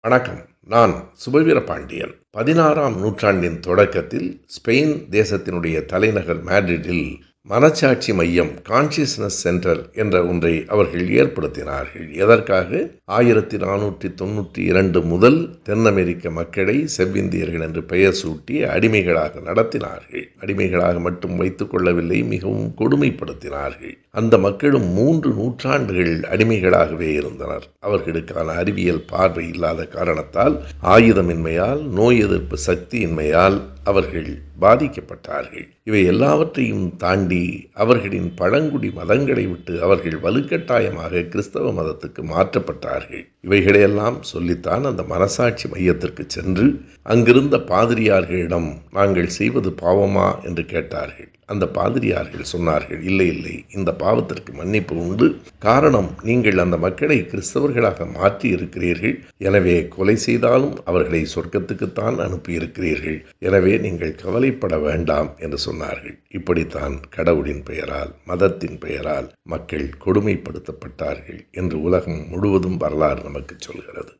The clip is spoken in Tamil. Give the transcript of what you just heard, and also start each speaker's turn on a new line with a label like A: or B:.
A: வணக்கம். நான் சுபவீர பாண்டியன். பதினாறாம் நூற்றாண்டின் தொடக்கத்தில் ஸ்பெயின் தேசத்தினுடைய தலைநகர் மேட்ரிட்டில் மனச்சாட்சி மையம் கான்சியஸ்னஸ் சென்டர் என்ற ஒன்றை அவர்கள் ஏற்படுத்தினார்கள். எதற்காக? ஆயிரத்தி நானூற்றி தொண்ணூற்றி இரண்டு முதல் தென் அமெரிக்க மக்களை செவ்விந்தியர்கள் என்று பெயர் சூட்டி அடிமைகளாக நடத்தினார்கள். அடிமைகளாக மட்டும் வைத்துக் கொள்ளவில்லை மிகவும் கொடுமைப்படுத்தினார்கள். அந்த மக்களும் மூன்று நூற்றாண்டுகள் அடிமைகளாகவே இருந்தனர். அவர்களுக்கான அறிவியல் பார்வை இல்லாத காரணத்தால் ஆயுதமின்மையால் நோய் எதிர்ப்பு சக்தியின்மையால் அவர்கள் பாதிக்கப்பட்டார்கள். இவை எல்லாவற்றையும் தாண்டி அவர்களின் பழங்குடி மதங்களை விட்டு அவர்கள் வலுக்கட்டாயமாக கிறிஸ்தவ மதத்துக்கு மாற்றப்பட்டார்கள். இவைகளையெல்லாம் சொல்லித்தான் அந்த மனசாட்சி மையத்திற்கு சென்று அங்கிருந்த பாதிரியார்களிடம் நாங்கள் செய்வது பாவமா? என்று கேட்டார்கள். அந்த பாதிரியார்கள் சொன்னார்கள் இல்லை இல்லை இந்த பாவத்திற்கு மன்னிப்பு உண்டு. காரணம் நீங்கள் அந்த மக்களை கிறிஸ்தவர்களாக மாற்றி இருக்கிறீர்கள் எனவே கொலை செய்தாலும் அவர்களை சொர்க்கத்துக்குத்தான் அனுப்பியிருக்கிறீர்கள். எனவே நீங்கள் கவலைப்பட வேண்டாம் என்று சொன்னார்கள். இப்படித்தான் கடவுளின் பெயரால் மதத்தின் பெயரால் மக்கள் கொடுமைப்படுத்தப்பட்டார்கள் என்று உலகம் முழுவதும் வரலாறு நமக்கு சொல்கிறது